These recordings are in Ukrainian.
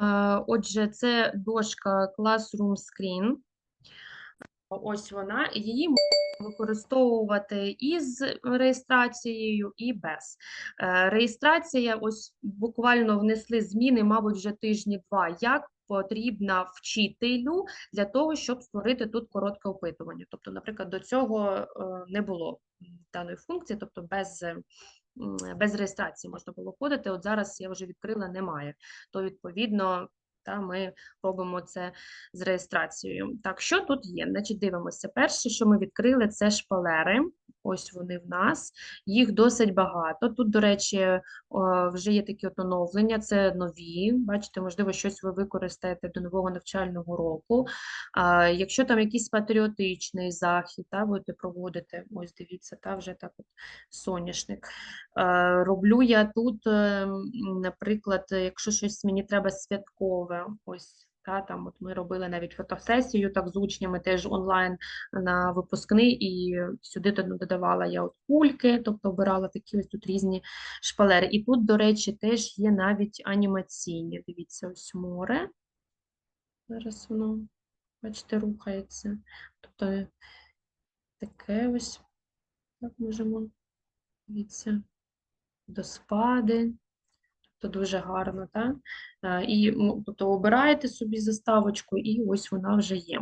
Е, Отже, це дошка Classroom Screen. Ось вона. Її можна використовувати і з реєстрацією, і без. Е, Реєстрація, ось буквально внесли зміни, мабуть, вже тижні-два, як потрібна вчителю для того, щоб створити тут коротке опитування. Тобто, наприклад, до цього е, не було даної функції, тобто без. Без реєстрації можна було входити. От зараз я вже відкрила, немає. То відповідно, та ми робимо це з реєстрацією. Так, що тут є? Значить, дивимося. Перше, що ми відкрили, це шпалери. Ось вони в нас. Їх досить багато. Тут, до речі, вже є такі от оновлення, це нові. Бачите, можливо, щось ви використаєте до нового навчального року. Якщо там якийсь патріотичний захід, та, будете проводити, ось дивіться, та вже так от соняшник. Е, Роблю я тут, е, наприклад, якщо щось мені треба святкове, ось та, там от ми робили навіть фотосесію так з учнями теж онлайн на випускний, і сюди додавала я от кульки, тобто обирала такі ось тут різні шпалери. І тут, до речі, теж є навіть анімаційні. Дивіться, ось море. Зараз воно, бачите, рухається. Тобто таке ось, так можемо, дивіться водоспади. Тобто дуже гарно, так? Е, І тобто обираєте собі заставочку, і ось вона вже є.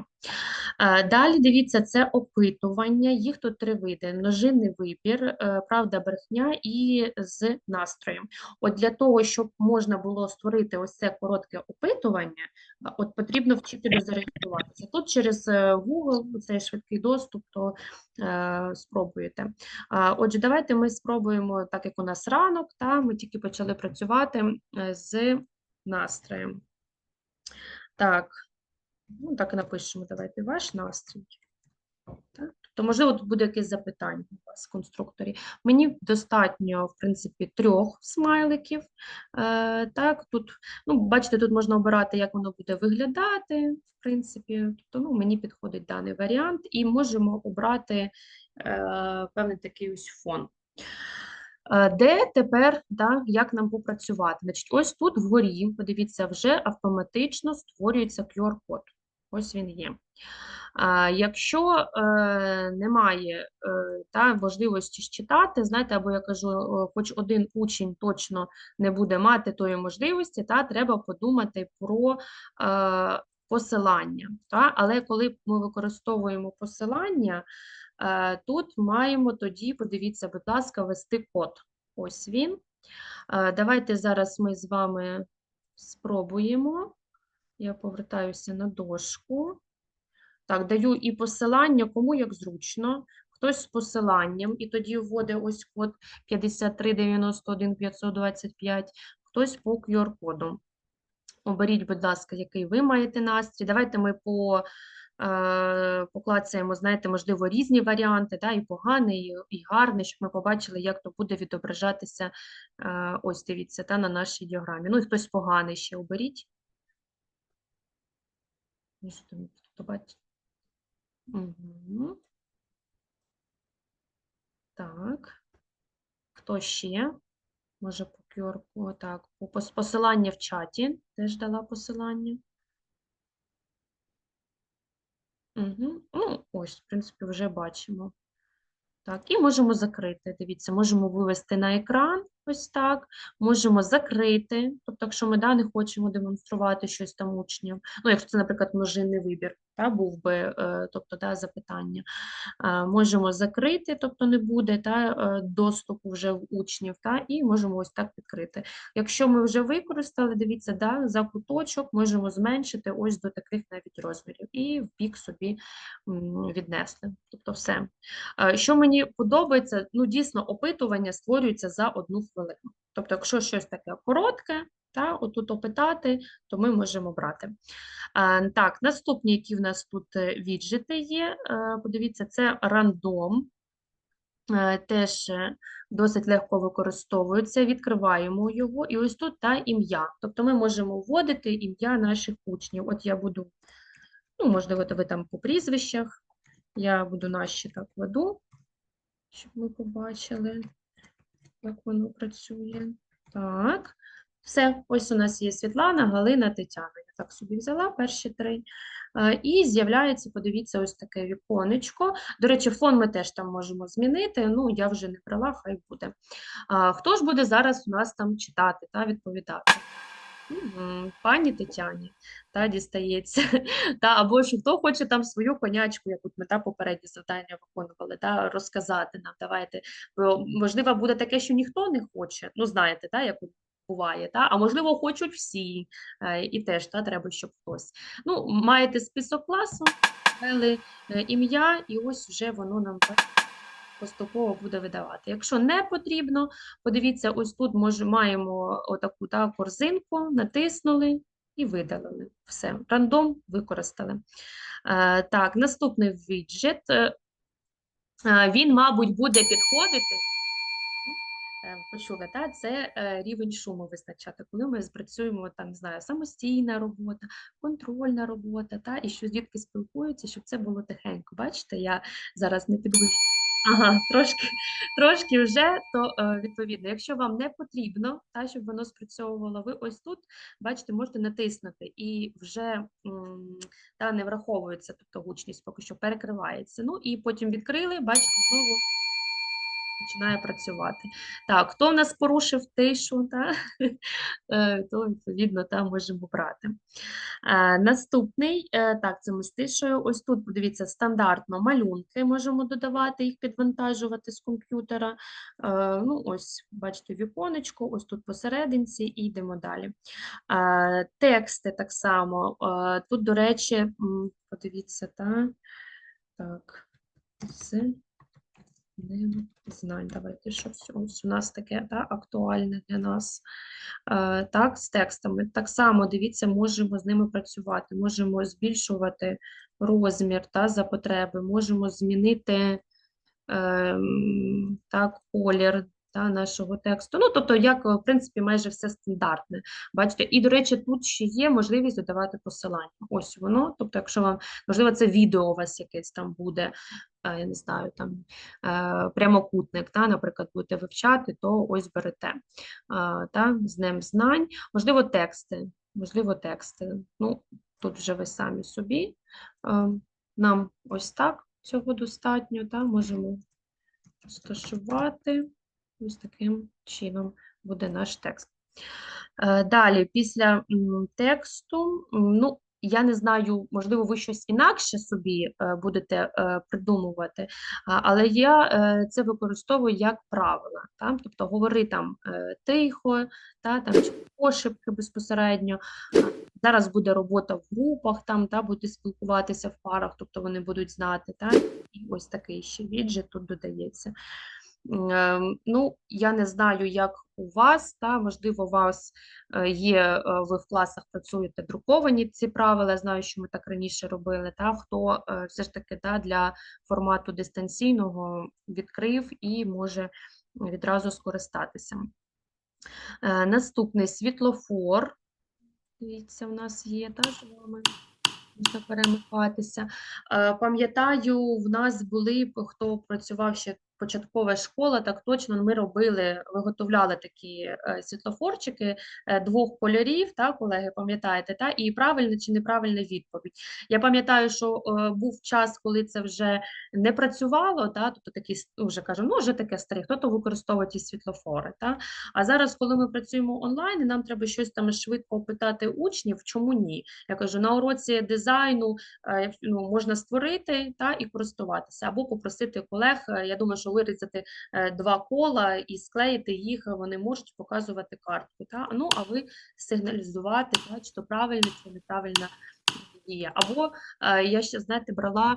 Е, Далі дивіться, це опитування. Їх тут три види: множинний вибір, е, правда, брехня і з настроєм. От для того, щоб можна було створити ось це коротке опитування, е, от потрібно вчителю зареєструватися. Тут через Google, цей швидкий доступ, то е, спробуєте. Отже, давайте ми спробуємо, так як у нас ранок, та ми тільки почали працювати з настроєм. Так, ну так і напишемо, давайте ваш настрій. Так? Тобто, можливо, тут буде якесь запитання у вас в конструкторі. Мені достатньо, в принципі, трьох смайликів. Е, так, тут, ну, бачите, тут можна обирати, як воно буде виглядати, в принципі. Тобто, ну, мені підходить даний варіант, і можемо обрати е, певний такий ось фон. Е, Де тепер, да, як нам попрацювати? Значить, ось тут вгорі, подивіться, вже автоматично створюється QR-код. Ось він є. Якщо е, немає е, та, можливості читати, знаєте, або я кажу, хоч один учень точно не буде мати тої можливості, та, треба подумати про е, посилання. Та? Але коли ми використовуємо посилання, тут маємо тоді, подивіться, будь ласка, ввести код. Ось він. Давайте зараз ми з вами спробуємо. Я повертаюся на дошку. Так, даю і посилання, кому як зручно. Хтось з посиланням, і тоді вводить ось код 5391 525, хтось по QR-коду. Оберіть, будь ласка, який ви маєте настрій. Давайте ми по, е, поклацаємо, знаєте, можливо, різні варіанти, да, і поганий, і, і гарний, щоб ми побачили, як то буде відображатися. Е, ось дивіться, та, на нашій діаграмі. Ну і хтось поганий ще оберіть. Ось там, хто. Угу. Так. Хто ще? Може, по QR, так, посилання в чаті теж дала посилання. Угу. Ну, ось, в принципі, вже бачимо. Так, і можемо закрити. Дивіться, можемо вивести на екран, ось так. Можемо закрити. Тобто, якщо ми да, не хочемо демонструвати щось там учням. Ну, якщо це, наприклад, множинний вибір, та, був би, е, тобто, да, запитання. Можемо закрити, тобто не буде та, е, доступу вже в учнів, та, і можемо ось так відкрити. Якщо ми вже використали, дивіться, да, за куточок можемо зменшити ось до таких навіть розмірів. І в бік собі віднесли. Тобто все. Що мені подобається, ну дійсно опитування створюється за одну хвилину. Тобто, якщо щось таке коротке, та, отут опитати, то ми можемо брати. Так, наступні, які в нас тут е, віджити є, е, подивіться, це рандом. Е, Теж досить легко використовується, відкриваємо його, і ось тут та ім'я. Тобто ми можемо вводити ім'я наших учнів. От я буду, ну, можливо, ви там по прізвищах, я буду наші так веду, щоб ми побачили, як воно працює. Так, Все, ось у нас є Світлана, Галина, Тетяна. Я так собі взяла перші три. І з'являється, подивіться, ось таке віконечко. До речі, фон ми теж там можемо змінити. Ну, я вже не брала, хай буде. Хто ж буде зараз у нас там читати та відповідати? Пані Тетяні та дістається. Та, або ж хто хоче там свою конячку, як от ми та попередні завдання виконували, та, розказати нам. Давайте. Бо, можливо, буде таке, що ніхто не хоче. Ну, знаєте, та, як буває, та? а можливо, хочуть всі. е, І теж та, треба, щоб хтось. Ну, маєте список класу, ввели е, ім'я, і ось вже воно нам поступово буде видавати. Якщо не потрібно, подивіться, ось тут може, маємо отаку та, корзинку, натиснули і видалили. Все, рандом використали. Е, так, наступний віджит. Він, мабуть, буде підходити. Е, Почули, та? це е, рівень шуму визначати, коли ми спрацюємо там, не знаю, самостійна робота, контрольна робота, та? і що дітки спілкуються, щоб це було тихенько. Бачите, я зараз не підвищую. Ага, трошки, трошки вже, то е, відповідно, якщо вам не потрібно, та, щоб воно спрацьовувало, ви ось тут, бачите, можете натиснути і вже та, не враховується, тобто гучність поки що перекривається. Ну і потім відкрили, бачите, знову починає працювати. Так, хто в нас порушив тишу, та? Е, то відповідно там можемо брати. Е, Наступний, е, так, це ми з тишею. Ось тут, подивіться, стандартно малюнки можемо додавати, їх підвантажувати з комп'ютера. Ну, ось, бачите, віконечко, ось тут посерединці, і йдемо далі. Тексти так само. Тут, до речі, подивіться, та, так, ним знань. Давайте щось ось у нас таке да, актуальне для нас. Е, так, з текстами. Так само, дивіться, можемо з ними працювати, можемо збільшувати розмір та, за потреби, можемо змінити е, так, колір та, нашого тексту. Ну, тобто, як, в принципі, майже все стандартне. Бачите, і, до речі, тут ще є можливість додавати посилання. Ось воно. Тобто, якщо вам, можливо, це відео у вас якесь там буде, е, я не знаю, там е, прямокутник, та, наприклад, будете вивчати, то ось берете е, та, з ним знань, можливо, тексти, можливо, тексти. Ну, тут вже ви самі собі. Е, Нам ось так цього достатньо, та, можемо розташувати. Ось таким чином буде наш текст. Е, Далі, після тексту, ну, я не знаю, можливо, ви щось інакше собі е, будете е, придумувати, але я це використовую як правило. Та? Тобто говори там тихо, та, там, пошепки безпосередньо. Зараз буде робота в групах, там, та, будете спілкуватися в парах, тобто вони будуть знати. Та? І ось такий ще віджит тут додається. Ем, Ну, я не знаю, як у вас, та, можливо, у вас е, є, е, ви в класах працюєте друковані ці правила, знаю, що ми так раніше робили, та, хто е, все ж таки та, для формату дистанційного відкрив і може відразу скористатися. Наступний світлофор. Дивіться, у нас є та, з вами. Перемикатися. Пам'ятаю, в нас були, хто працював ще початкова школа, так точно ми робили, виготовляли такі е, світлофорчики е, двох кольорів, та, колеги, пам'ятаєте, та, і правильна чи неправильна відповідь. Я пам'ятаю, що е, був час, коли це вже не працювало, та, тобто такі, ну, вже кажу, ну вже таке старе, хто-то використовує ті світлофори. Та. А зараз, коли ми працюємо онлайн, нам треба щось там швидко питати учнів, чому ні? Я кажу, на уроці дизайну ну, можна створити та, і користуватися, або попросити колег, я думаю, що вирізати е, два кола і склеїти їх, вони можуть показувати картку. Та? Ну, а ви сигналізувати, та, чи то правильна, чи неправильна дія. Або е, я ще, знаєте, брала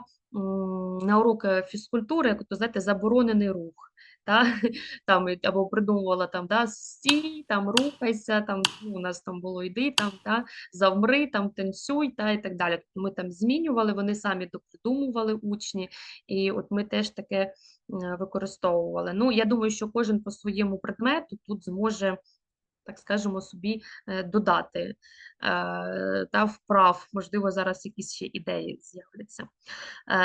на уроки фізкультури, як то, знаєте, заборонений рух. Та? Там, або придумувала там, да, стій, там рухайся, там, ну, у нас там було йди, там, та, завмри, там танцюй та і так далі. Ми там змінювали, вони самі допридумували учні, і от ми теж таке е, використовували. Ну, я думаю, що кожен по своєму предмету тут зможе, так скажемо, собі е, додати е, та вправ, можливо, зараз якісь ще ідеї з'являться.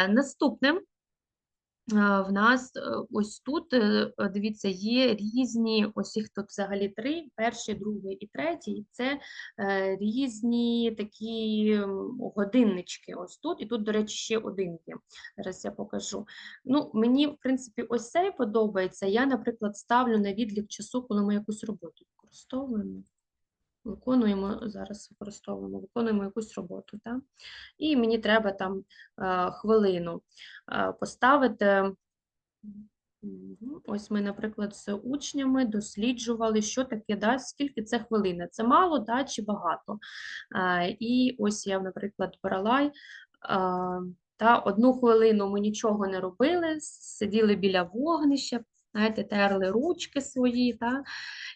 Наступним В нас е, ось тут, е, е, дивіться, є різні, ось їх тут взагалі три, перший, другий і третій. Це е, різні такі годиннички. Ось тут, і тут, до речі, ще один є. Зараз я покажу. Ну, мені, в принципі, ось цей подобається. Я, наприклад, ставлю на відлік часу, коли ми якусь роботу використовуємо. Виконуємо зараз, використовуємо, виконуємо якусь роботу. Так? І мені треба там е, хвилину е, поставити. Ось ми, наприклад, з учнями досліджували, що таке, да, скільки це хвилини. Це мало, да, чи багато. А, і ось я, наприклад, брала та одну хвилину ми нічого не робили, сиділи біля вогнища, знаєте, терли ручки свої, та,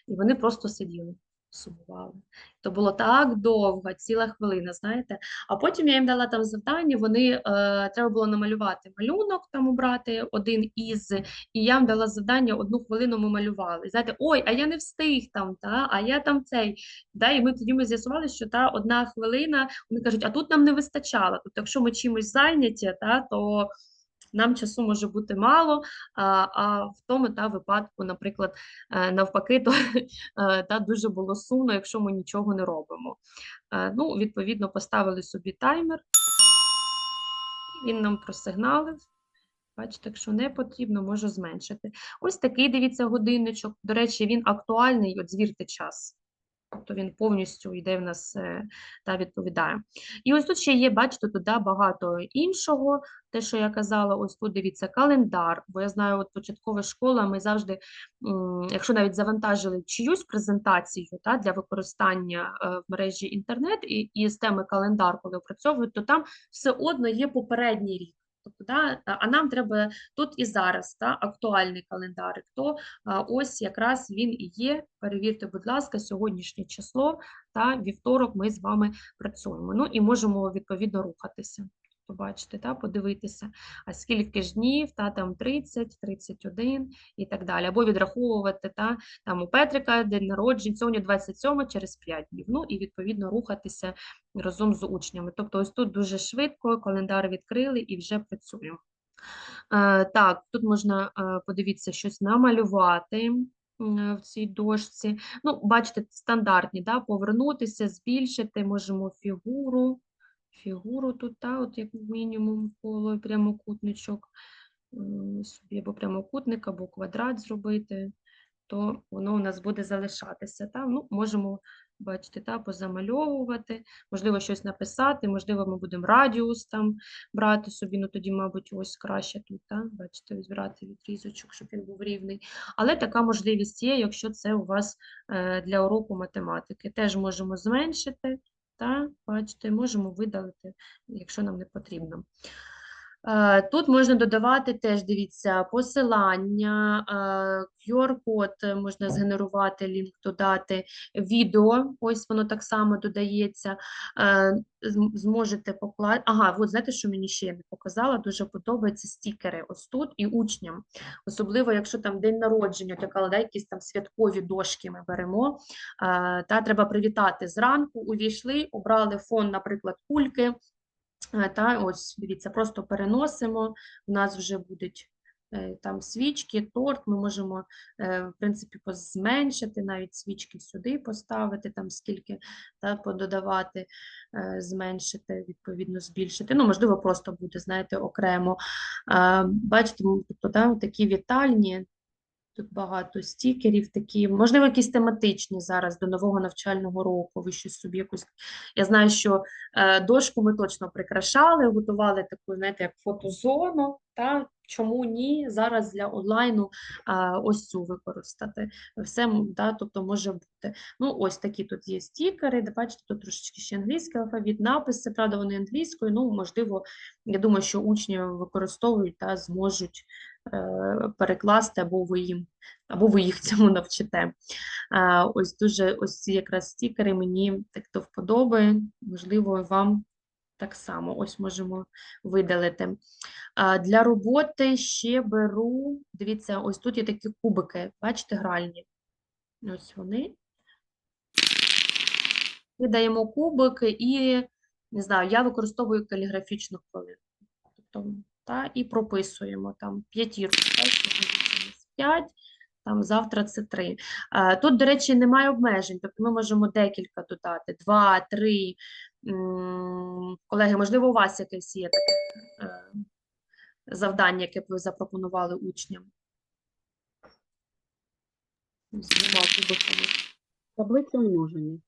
і вони просто сиділи, сумували. То було так довго, ціла хвилина, знаєте. А потім я їм дала там завдання, вони е, треба було намалювати малюнок, там обрати один із, і я їм дала завдання, одну хвилину ми малювали. Знаєте, ой, а я не встиг там, та, а я там цей. Да, і ми тоді ми з'ясували, що та одна хвилина, вони кажуть, а тут нам не вистачало. Тобто, якщо ми чимось зайняті, та, то нам часу може бути мало, а, в тому та випадку, наприклад, е, навпаки, то е, та дуже було сумно, якщо ми нічого не робимо. Е, Ну, відповідно, поставили собі таймер, він нам просигналив. Бачите, якщо не потрібно, можу зменшити. Ось такий, дивіться, годинничок. До речі, він актуальний, от звірте час. Тобто він повністю йде в нас е, та відповідає. І ось тут ще є, бачите, туди багато іншого. Те, що я казала, ось тут дивіться календар. Бо я знаю, от початкова школа, ми завжди, якщо навіть завантажили чиюсь презентацію та, для використання е, в мережі інтернет і, і з теми календар, коли опрацьовують, то там все одно є попередній рік. Тобто, да, а нам треба тут і зараз та, актуальний календарик, то а, ось якраз він і є. Перевірте, будь ласка, сьогоднішнє число та вівторок ми з вами працюємо. Ну і можемо відповідно рухатися. Побачите, та, подивитися, а скільки ж днів, та там 30, 31 і так далі. Або відраховувати та там у Петрика день народження, сьогодні 27 через 5 днів. Ну і відповідно рухатися разом з учнями. Тобто, ось тут дуже швидко календар відкрили і вже працюємо. Е, Так, тут можна е, подивитися щось намалювати в цій дошці. Ну, бачите, стандартні, да, повернутися, збільшити, можемо фігуру, фігуру тут, та, от як мінімум коло прямокутничок, собі або прямокутник, або квадрат зробити, то воно у нас буде залишатися. Та? Ну, можемо, бачите, та, позамальовувати, можливо, щось написати, можливо, ми будемо радіус там брати собі, ну тоді, мабуть, ось краще тут, та? бачите, відбирати відрізочок, щоб він був рівний. Але така можливість є, якщо це у вас е, для уроку математики. Теж можемо зменшити, та, бачите, можемо видалити, якщо нам не потрібно. Е, Тут можна додавати теж, дивіться, посилання, е, QR-код можна згенерувати, лінк додати, відео, ось воно так само додається. Е, Зможете покласти. Ага, от знаєте, що мені ще я не показала, дуже подобаються стікери ось тут і учням. Особливо, якщо там день народження, така да, якісь там святкові дошки ми беремо, е, та треба привітати зранку, увійшли, обрали фон, наприклад, кульки. Е, Та ось дивіться, просто переносимо. У нас вже будуть е, там свічки, торт. Ми можемо, е, в принципі, зменшити, навіть свічки сюди поставити, там скільки та, пододавати, зменшити, відповідно, збільшити. Ну, можливо, просто буде, знаєте, окремо. Бачите, тобто, да, такі вітальні. Тут багато стікерів, такі, можливо, якісь тематичні зараз до нового навчального року. Ви щось собі якусь. Я знаю, що е, дошку ми точно прикрашали, готували таку, знаєте, як фотозону. Та чому ні? Зараз для онлайну е, ось цю використати. Все, та, тобто може бути. Ну, ось такі тут є стікери. де, Бачите, тут трошечки ще англійський алфавіт, написи, правда, вони англійською. Ну, можливо, я думаю, що учні використовують та зможуть е, перекласти, або ви їм, або ви їх цьому навчите. А, ось дуже ось ці якраз стікери мені так до вподоби, можливо, вам так само ось можемо видалити. Для роботи ще беру, дивіться, ось тут є такі кубики, бачите, гральні. Ось вони. Видаємо кубики і, не знаю, я використовую каліграфічну хвилинку. Тобто, та, і прописуємо там п'ятірку, 5, там завтра це 3. Тут, до речі, немає обмежень, тобто ми можемо декілька додати: 2, 3, Колеги, можливо, у вас якесь є таке е, завдання, яке б ви запропонували учням? Таблиця множення.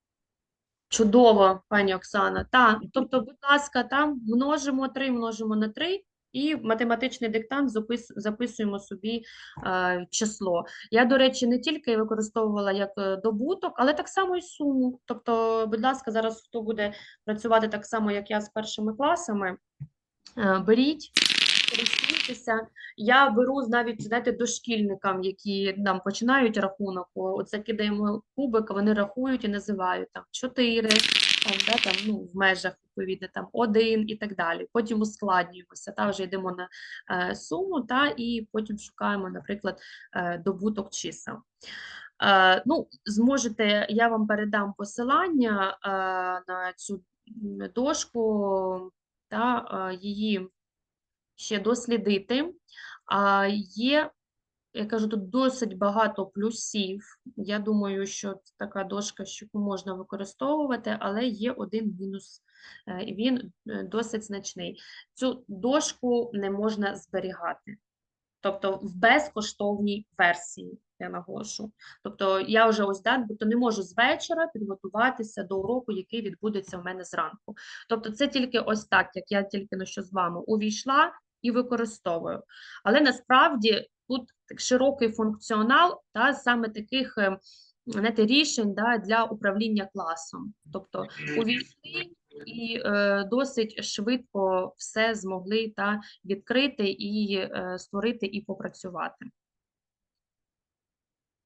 Чудово, пані Оксана. Так, тобто, будь ласка, там множимо 3, множимо на 3 і математичний диктант запис, записуємо собі е, число. Я, до речі, не тільки використовувала як е, добуток, але так само і суму. Тобто, будь ласка, зараз хто буде працювати так само, як я з першими класами, е, беріть, користуйтеся. Я беру навіть, знаєте, дошкільникам, які нам починають рахунок, оце кидаємо кубик, вони рахують і називають там 4, там, да, там, ну, в межах, відповідно, там 1 і так далі. Потім ускладнюємося, та, вже йдемо на е, суму, та, і потім шукаємо, наприклад, е, добуток чисел. Е, ну, зможете, я вам передам посилання е, на цю дошку, та, е, її ще дослідити. А є, я кажу, тут досить багато плюсів. Я думаю, що це така дошка, що можна використовувати, але є один мінус, він е, досить значний. Цю дошку не можна зберігати. Тобто в безкоштовній версії, я наголошу. Тобто я вже ось да, тобто не можу з вечора підготуватися до уроку, який відбудеться в мене зранку. Тобто це тільки ось так, як я тільки на що з вами увійшла і використовую. Але насправді тут широкий функціонал та саме таких е, знаєте, рішень да, для управління класом. Тобто увійшли і е, досить швидко все змогли та відкрити і е, створити і попрацювати.